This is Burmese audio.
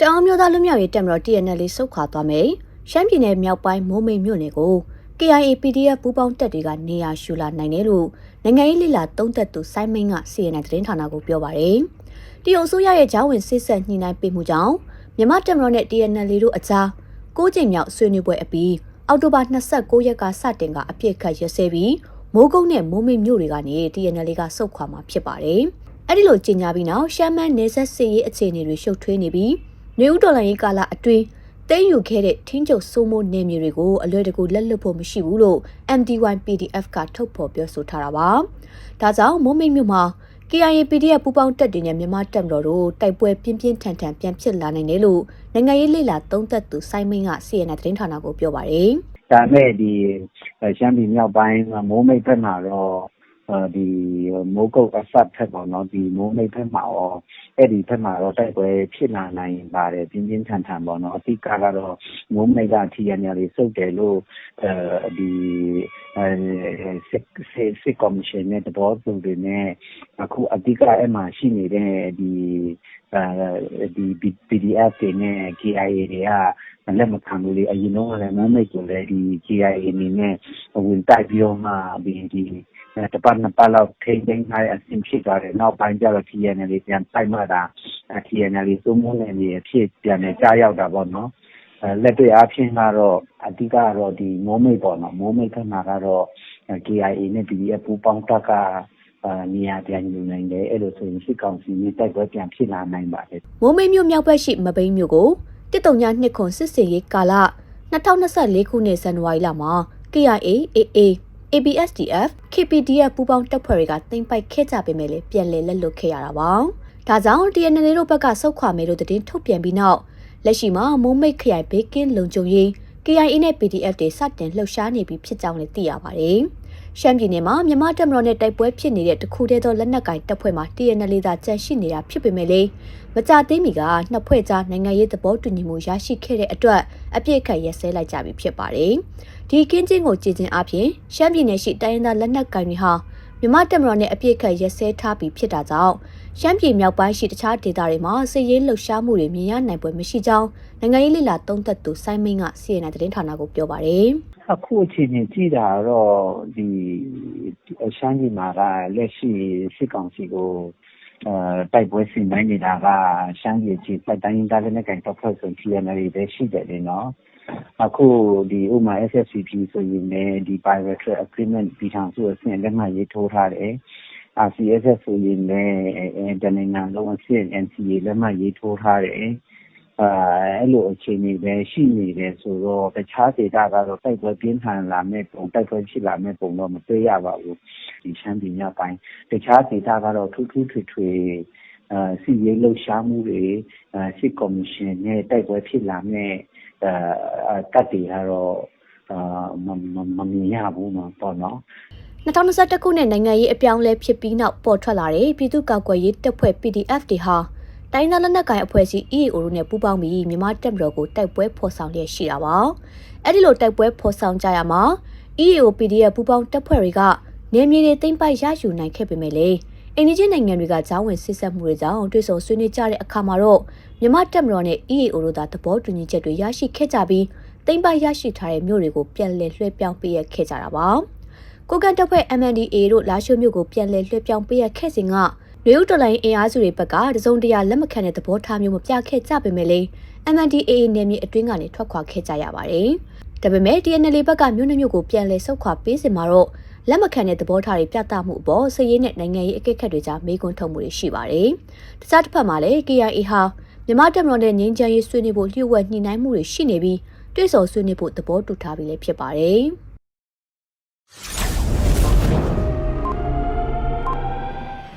တအောင်းမျိုးသားလူမျိုးရေးတက်မတော် TNL စုတ်ခွာသွားမယ်။ရှမ်းပြည်နယ်မြောက်ပိုင်းမိုးမိတ်မြို့နယ်ကို KIA PDF ပူးပေါင်းတပ်တွေကနေရာရှူလာနိုင်တယ်လို့နိုင်ငံရေးလိလာသုံးသက်သူစိုင်းမင်းက CNN သတင်းဌာနကိုပြောပါရယ်။တရုတ်အစိုးရရဲ့ဂျောင်းဝင်စစ်ဆက်ညှိနှိုင်းပေးမှုကြောင့်မြန်မာတက်မတော်နဲ့ TNL တို့အကြား၉ကြိမ်မြောက်ဆွေးနွေးပွဲအပြီးအောက်တိုဘာ29ရက်ကစတင်ကအပြစ်ခတ်ရစဲပြီးမိုးကုတ်နဲ့မိုးမိတ်မြို့တွေကနေ TNL ကစုတ်ခွာမှာဖြစ်ပါတယ်။အဲ့ဒီလိုကြီးညာပြီးနောက်ရှမ်းမန်းနေဆက်စစ်ရေးအခြေအနေတွေရှုပ်ထွေးနေပြီး နေဦးတော်လိုင်းရေးကာလအတွင်းတင်းယူခဲ့တဲ့ထင်းကျုပ်စိုးမိုးနေမျိုးတွေကိုအလွယ်တကူလက်လွတ်ဖို့မရှိဘူးလို့ MDY PDF ကထုတ်ဖော်ပြောဆိုထားတာပါ။ဒါကြောင့်မိုးမိတ်မြို့မှာ KIA PDF ပူးပေါင်းတပ်တွေနဲ့မြန်မာတပ်မတော်တို့တိုက်ပွဲပြင်းပြင်းထန်ထန်ပြန်ဖြစ်လာနိုင်တယ်လို့နိုင်ငံရေးလှိလာသုံးသက်သူစိုင်းမင်းက CNN သတင်းဌာနကိုပြောပါတယ်ဒါမဲ့ဒီရှမ်းပြည်မြောက်ပိုင်းမိုးမိတ်ဘက်မှာတော့ ဒီမိုးကုတ်အဆက်ဖက်ပေါ့နော် ဒီမိုးမိတ်ဘက်မှာရော အဲ့ဒီဘက်မှာတော့ တိုက်ပွဲဖြစ်လာနိုင်ပါတယ် ပြင်းပြင်းထန်ထန်ပေါ့နော်အတိတ်ကတော့ မိုးမိတ်ကထီရညာလေးစုပ်တယ်လို့အဲဒီစစ်စစ်စစ်ကော်မရှင်နဲ့တဘောသူတွေနဲ့ အခုအတိတ်ကအဲ့မှာရှိနေတဲ့ဒီအဲဒီ PDF တွေနဲ့ KIA တွေက လက်မခံဘူးလေ အရင်တော့လည်း မိုးမိတ်ကိုလည်းဒီ KIA အနေနဲ့ ဝင်တိုက်ပြီးတော့မှဒီဒီတပတ်နှစ်ပတ်လောက် ထိန်းသိမ်းထားတဲ့အဆင့်ဖြစ်သွားတယ် နောက်ပိုင်းကျတော့ TNL ပြန်တိုက်မှတာ TNL သုံးမနေနေအဖြစ် ပြန်နေကြားရောက်တာပေါ့နော် လက်တွေ့အားဖြင့်ကတော့ အဓိကကတော့ ဒီမိုးမိတ်ပေါ့နော် မိုးမိတ်ခဏကတော့ KIA နဲ့ PDF ပူးပေါင်းတပ်ကအာနေရာပြန်ယူနိုင်တယ် အဲ့လိုဆိုရင် စစ်ကောင်စီနဲ့ တိုက်ပွဲပြန်ဖြစ်လာနိုင်ပါတယ် မိုးမိတ်မြို့မြောက်ဘက်ရှိမပိန်းမြို့ကိုတစ်တုံညာနှစ်ခွန်စစ်စင်ရေးကာလ2024ခုနှစ် ဇန်နဝါရီလမှာ KIA AA ABSDF KPDF ပူးပေါင်းတပ်ဖွဲ့တွေကတင်ပိုက်ခဲ့ကြပေမဲ့လည်းပြန်လည်လက်လွတ်ခဲ့ရတာပါ။ဒါကြောင့် TNL တို့ဘက်ကစုတ်ခွာမယ်လို့သတင်းထုတ်ပြန်ပြီးနောက်လက်ရှိမှာမိုးမိတ်ခရိုင်ဘေးကင်းလုံခြုံရေး KIA နဲ့ PDF တွေစတင်လှုပ်ရှားနေပြီဖြစ်ကြောင်းလည်းသိရပါတယ်။ ရှမ်းပြည်နယ်မှာမြန်မာတပ်မတော်နဲ့တိုက်ပွဲဖြစ်နေတဲ့တခုတည်းသောလက်နက်ကင်တပ်ဖွဲ့မှာ TNL သာကြန့်ရှိနေတာဖြစ်ပေမဲ့လည်းမကြသေးမီကနှစ်ဖွဲ့ကြားနိုင်ငံရေးသဘောတူညီမှုရရှိခဲ့တဲ့အတွက်အပြစ်ခတ်ရက်စဲလိုက်ကြပြီဖြစ်ပါတယ်။ဒီကင်းချင်းကိုကြည်ချင်းအပြင်ရှမ်းပြည်နယ်ရှိတိုင်းရင်းသားလက်နက်ကင်တွေဟာမြန်မာတပ်မတော်နဲ့အပြစ်ခတ်ရက်စဲထားပြီးဖြစ်တာကြောင့်ရှမ်းပြည်မြောက်ပိုင်းရှိတခြားဒေသတွေမှာစစ်ရေးလှုပ်ရှားမှုတွေမြင်ရနိုင်ပွဲမရှိကြောင်းနိုင်ငံရေးလှိလာသုံးသက်သူစိုင်းမင်းက CNN သတင်းဌာနကိုပြောပါတယ်။ အခုအချိန်ကြီးကြည့်တာတော့ဒီရှမ်းပြည်မှာကလက်ရှိစစ်ကောင်စီကိုအဲတိုက်ပွဲဆင်နိုင်နေတာကရှမ်းပြည်ကြီးပတ်တိုင်းဒါလည်းနဲ့ကင်တော့ဖွဲ့ဆို TNL ပဲရှိတယ်လေနော်အခုဒီဥမာ SSCP ဆိုရင်လည်းဒီ bilateral agreement ပြည်ထောင်စုအဆင့်လက်မှတ်ရေးထိုးထားတယ် RCSS ဆိုရင်လည်းတနိုင်ငံလုံးအဆင့် NCA လက်မှတ်ရေးထိုးထားတယ် အာအဲ့လိုအခြေအနေပဲရှိနေတယ်ဆိုတော့တခြားဒေသကတော့တိုက်ပွဲပြင်းထန်လာမဲ့ပုံတိုက်ပွဲဖြစ်လာမဲ့ပုံတော့မတွေ့ရပါဘူးဒီရှမ်းပြည်မြောက်ပိုင်းတခြားဒေသကတော့ထူးထူးထွေထွေအာစီရေးလှုပ်ရှားမှုတွေအာစစ်ကော်မရှင်နဲ့တိုက်ပွဲဖြစ်လာမဲ့အာတပ်တွေကတော့အာမမမြင်ရဘူးပေါ့နော်2021ခုနှစ်နိုင်ငံရေးအပြောင်းလဲဖြစ်ပြီးနောက်ပေါ်ထွက်လာတဲ့ပြည်သူ့ကာကွယ်ရေးတပ်ဖွဲ့ PDF တွေဟာ တိုင်းသားလက်နက်ကိုင်အဖွဲ့အစည်း EAO တို့နဲ့ပူးပေါင်းပြီးမြန်မာတပ်မတော်ကိုတိုက်ပွဲဖော်ဆောင်လျက်ရှိတာပါ။အဲ့ဒီလိုတိုက်ပွဲဖော်ဆောင်ကြရမှာ EAO PDF ပူးပေါင်းတပ်ဖွဲ့တွေကနေမြေတွေသိမ့်ပိုက်ရယူနိုင်ခဲ့ပေမဲ့လေအိန္ဒိယနိုင်ငံတွေကဂျောင်းဝင်စစ်ဆက်မှုတွေကြောင့်တွေ့ဆုံဆွေးနွေးကြတဲ့အခါမှာတော့မြန်မာတပ်မတော်နဲ့ EAO တို့သာသဘောတူညီချက်တွေရရှိခဲ့ကြပြီးသိမ့်ပိုက်ရရှိထားတဲ့မြို့တွေကိုပြန်လည်လွှဲပြောင်းပေးရခဲ့ကြတာပါ။ကိုကန်တပ်ဖွဲ့ MNDA တို့လာရှိုးမြို့ကိုပြန်လည်လွှဲပြောင်းပေးရခဲ့စဉ်က နယူးတော်လိုင်းအင်အားစုတွေဘက်ကတစုံတရာလက်မခံတဲ့သဘောထားမျိုးမပြခဲ့ကြပေမဲ့လည်း MNDAA နယ်မြေအတွင်းကနေထွက်ခွာခဲ့ကြရပါတယ်။ဒါပေမဲ့ TNL ဘက်ကမြို့နှမြို့ကိုပြန်လည်ဆုတ်ခွာပေးစင်မှာတော့လက်မခံတဲ့သဘောထားတွေပြသမှုအပေါ်စည်ရေးနဲ့နိုင်ငံရေးအကဲခတ်တွေကြားမေးခွန်းထုတ်မှုတွေရှိပါတယ်။တခြားတစ်ဖက်မှာလည်း KIA ဟာမြန်မာတပ်မတော်နဲ့ငြိမ်းချမ်းရေးဆွေးနွေးဖို့လျှို့ဝှက်ညှိနှိုင်းမှုတွေရှိနေပြီးတွဲဆော်ဆွေးနွေးဖို့သဘောတူထားပြီးလည်းဖြစ်ပါတယ်။